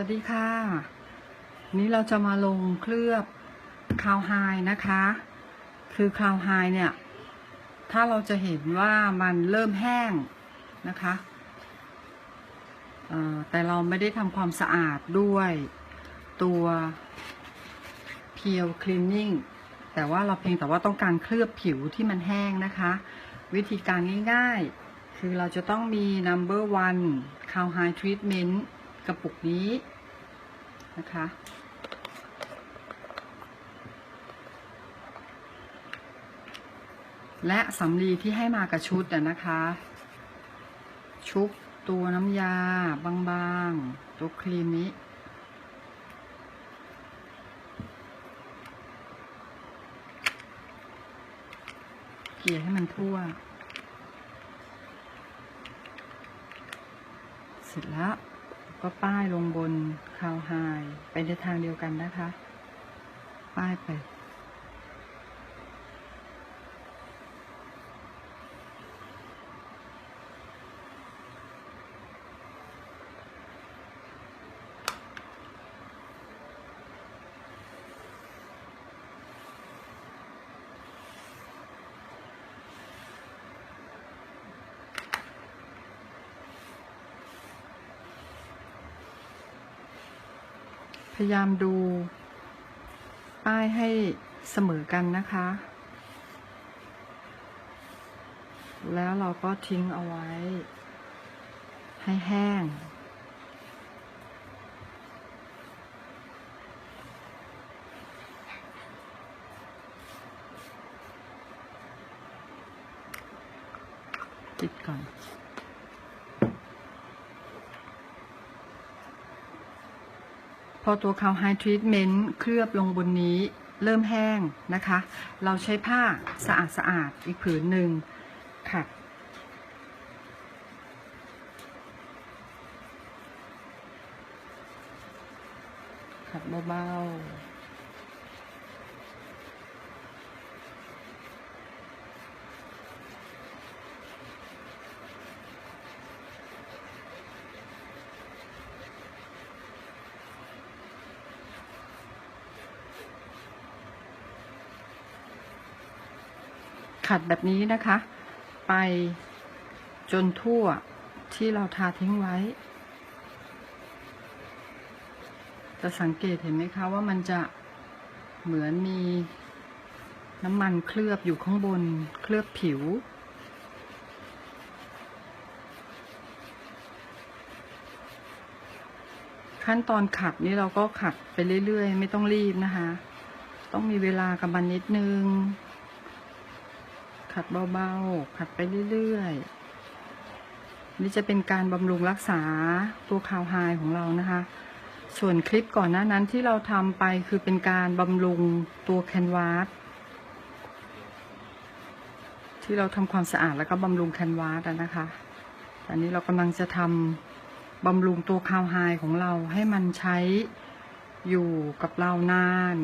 วัสดีค่ะ นี้เราจะมาลงเคลือบคาวไฮนะคะ คือคาวไฮเนี่ย ถ้าเราจะเห็นว่ามันเริ่มแห้งนะคะแต่เราไม่ได้ทำความสะอาดด้วยตัวเพียวคลีนนิ่งแต่ว่าเราเพียงแต่ว่าต้องการเคลือบผิวที่มันแห้งนะคะ วิธีการง่ายๆ คือเราจะต้องมี number one cow high treatment กระปุกนี้นะคะและสำลีที่ให้มากับชุดนะคะ ชุบตัวน้ำยาบางๆ ตัวครีมนี้ เกลี่ยให้มันทั่ว เสร็จแล้ว ก็ป้ายลงบนคาวไฮไปในทางเดียวกันนะคะ ป้ายไป พยายามดูป้ายให้เสมอกันนะคะ แล้วเราก็ทิ้งเอาไว้ ให้แห้ง ติดก่อน พอตัวคาวไฮทรีทเมนต์เคลือบลงบนนี้เริ่มแห้งนะคะ เราใช้ผ้าสะอาดสะอาดๆอีกผืนหนึ่งขัดขัดเบาๆ ขัดแบบนี้นะคะ ไปจนทั่วที่เราทาทิ้งไว้ จะสังเกตเห็นไหมคะว่ามันจะเหมือนมีน้ำมันเคลือบอยู่ข้างบนเคลือบผิว ขั้นตอนขัดนี่เราก็ขัดไปเรื่อยๆ ไม่ต้องรีบนะคะ ต้องมีเวลากับมันนิดนึง ขัดเบาๆ ขัดไปเรื่อยๆ นี่จะเป็นการบำรุงรักษาตัวคาวไฮของเรานะคะ ส่วนคลิปก่อนหน้านั้นที่เราทำไปคือเป็นการบำรุงตัวแคนวาสที่เราทำความสะอาดแล้วก็บำรุงแคนวาสนะคะตอนนี้เรากำลังจะทำบำรุงตัวคาวไฮของเราให้มันใช้อยู่กับเรานาน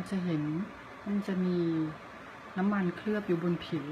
เราจะเห็นมันจะมีน้ำมันเคลือบอยู่บนผิว